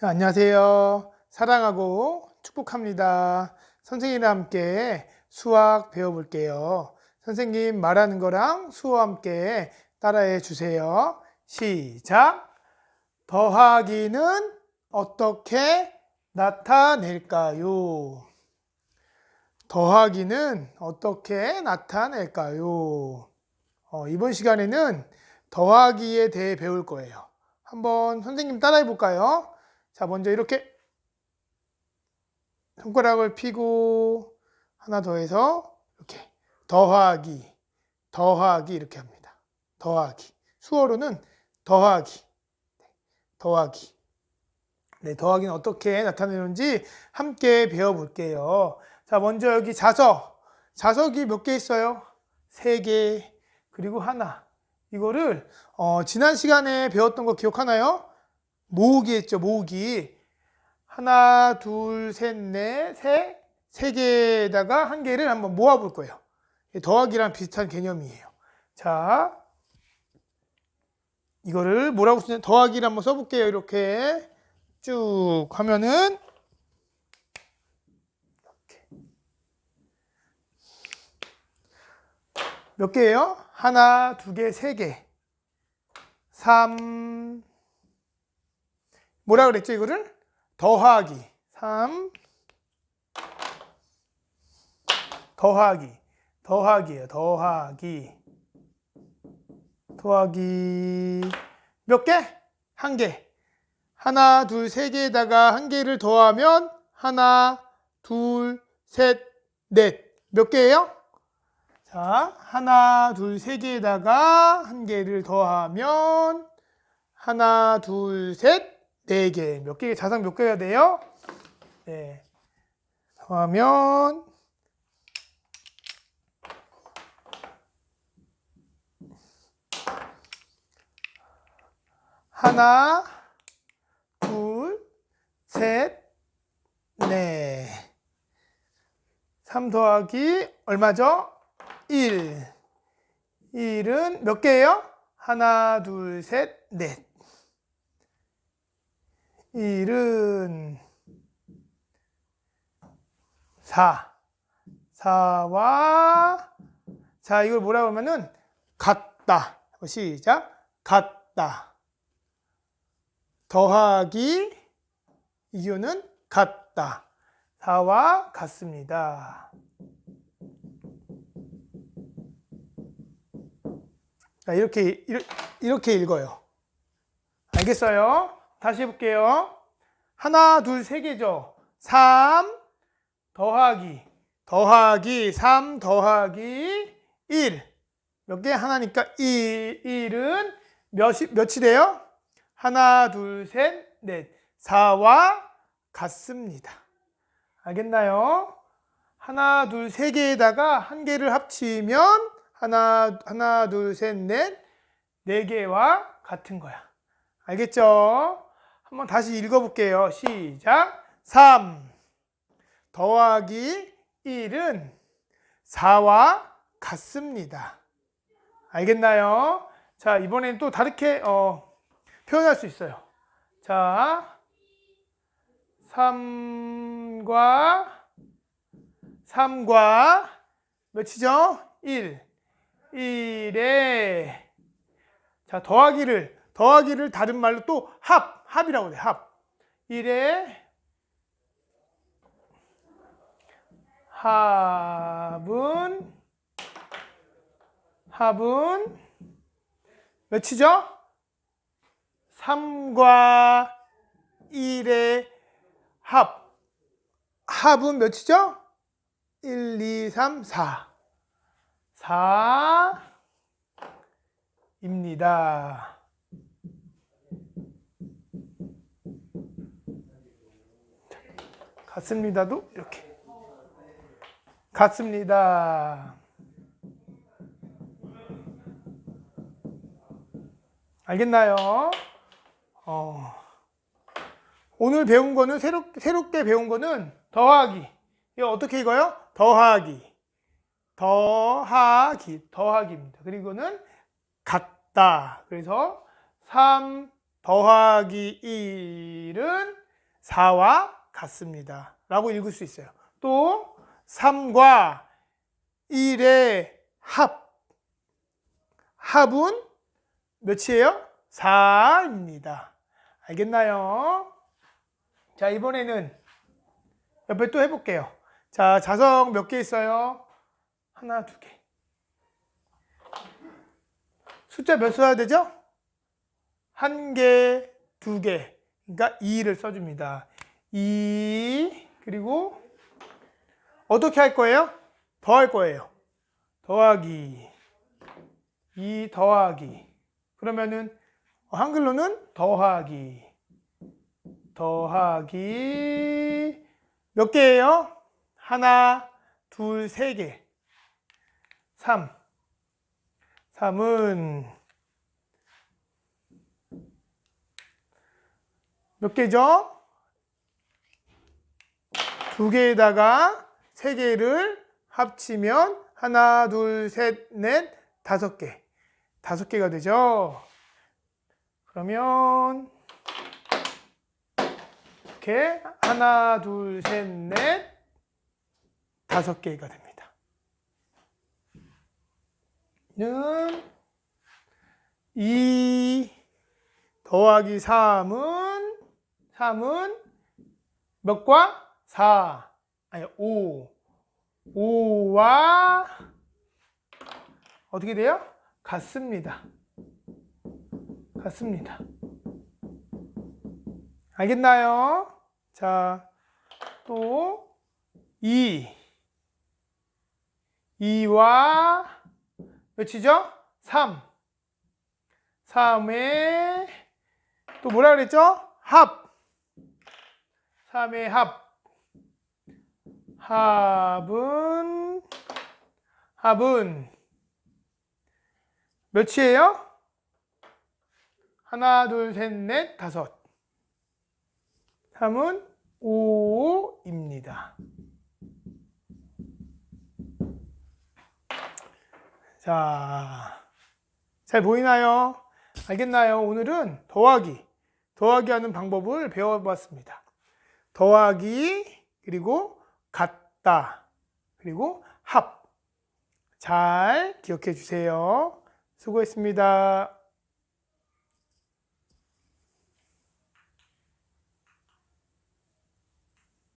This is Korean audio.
안녕하세요. 사랑하고 축복합니다. 선생님과 함께 수학 배워볼게요. 선생님 말하는 거랑 수호와 함께 따라해 주세요. 시작. 더하기는 어떻게 나타낼까요? 더하기는 어떻게 나타낼까요? 어, 이번 시간에는 더하기에 대해 배울 거예요. 한번 선생님 따라해 볼까요? 자, 먼저 이렇게 손가락을 펴고 하나 더 해서 이렇게 더하기, 더하기 이렇게 합니다. 더하기. 수어로는 더하기, 더하기. 네, 더하기는 어떻게 나타내는지 함께 배워볼게요. 자, 먼저 여기 자석. 자석이 몇 개 있어요? 세 개, 그리고 하나. 이거를 어, 지난 시간에 배웠던 거 기억하나요? 모으기 했죠, 모으기. 하나, 둘, 셋, 넷, 세, 세 개에다가 한 개를 한번 모아볼 거예요. 더하기랑 비슷한 개념이에요. 자, 이거를 뭐라고 쓰냐? 더하기를 한번 써볼게요. 이렇게 쭉 하면은 몇 개예요? 하나, 두 개, 세 개. 3 뭐라 그랬죠 이거를? 더하기 3 더하기 더하기예요 더하기 더하기 몇 개? 한 개. 하나, 둘, 세 개에다가 한 개를 더하면 하나, 둘, 셋, 넷. 몇 개예요? 자, 하나, 둘, 세 개에다가 한 개를 더하면 하나, 둘, 셋, 네 개. 몇 개, 자상 몇 개가 돼요? 네. 더하면 하나, 둘, 셋, 넷. 3 더하기 얼마죠? 1. 1은 몇 개예요? 하나, 둘, 셋, 넷. 1은 4. 4와 자, 이걸 뭐라고 하면은 같다. 시작. 같다. 더하기 이유는 같다. 4와 같습니다. 자, 이렇게, 이렇게 읽어요. 알겠어요? 다시 해볼게요. 하나, 둘, 세 개죠. 3 더하기, 더하기, 3 더하기 1. 몇 개? 하나니까 1. 1은 몇이, 몇이래요? 하나, 둘, 셋, 넷. 4와 같습니다. 알겠나요? 하나, 둘, 세 개에다가 한 개를 합치면 하나, 하나, 둘, 셋, 넷, 네 개와 같은 거야. 알겠죠? 한번 다시 읽어볼게요. 시작. 3 더하기 1은 4와 같습니다. 알겠나요? 자, 이번엔 또 다르게 어, 표현할 수 있어요. 자, 3과 3과 몇이죠? 1. 1에 자 더하기를 더하기를 다른 말로 또 합, 합이라고 해. 합. 1에 합은 합은 몇이죠? 3과 1의 합. 합은 몇이죠? 1, 2, 3, 4. 4입니다. 같습니다도 이렇게. 같습니다. 알겠나요? 어. 오늘 배운 거는 새롭, 새롭게 배운 거는 더하기. 이거 어떻게 읽어요? 더하기. 더하기, 더하기입니다. 그리고는 같다. 그래서 3 더하기 1은 4와 같습니다. 라고 읽을 수 있어요. 또 3과 1의 합. 합은 몇이에요? 4입니다. 알겠나요? 자, 이번에는 옆에 또 해볼게요. 자, 자석 몇 개 있어요? 하나, 두 개. 숫자 몇 써야 되죠? 한 개, 두 개. 그러니까 2를 써줍니다. 2, 그리고 어떻게 할 거예요? 더 할 거예요. 더하기. 2 더하기. 그러면은 한글로는 더하기. 더하기. 몇 개예요? 하나, 둘, 세 개. 3. 3은 몇 개죠? 두 개에다가 세 개를 합치면 하나, 둘, 셋, 넷, 다섯 개. 다섯 개가 되죠. 그러면 이렇게 하나, 둘, 셋, 넷, 다섯 개가 됩니다. 는 2 더하기 3은 3은 몇과 4 아니 5 5와 어떻게 돼요? 같습니다. 같습니다. 알겠나요? 자, 또 2 2와 몇이죠? 3 3의 또 뭐라 그랬죠? 합 3의 합 합은 합은 몇이에요? 하나, 둘, 셋, 넷, 다섯. 3은 5입니다. 자, 잘 보이나요? 알겠나요? 오늘은 더하기, 더하기 하는 방법을 배워봤습니다. 더하기, 그리고 같다, 그리고 합. 잘 기억해 주세요. 수고했습니다.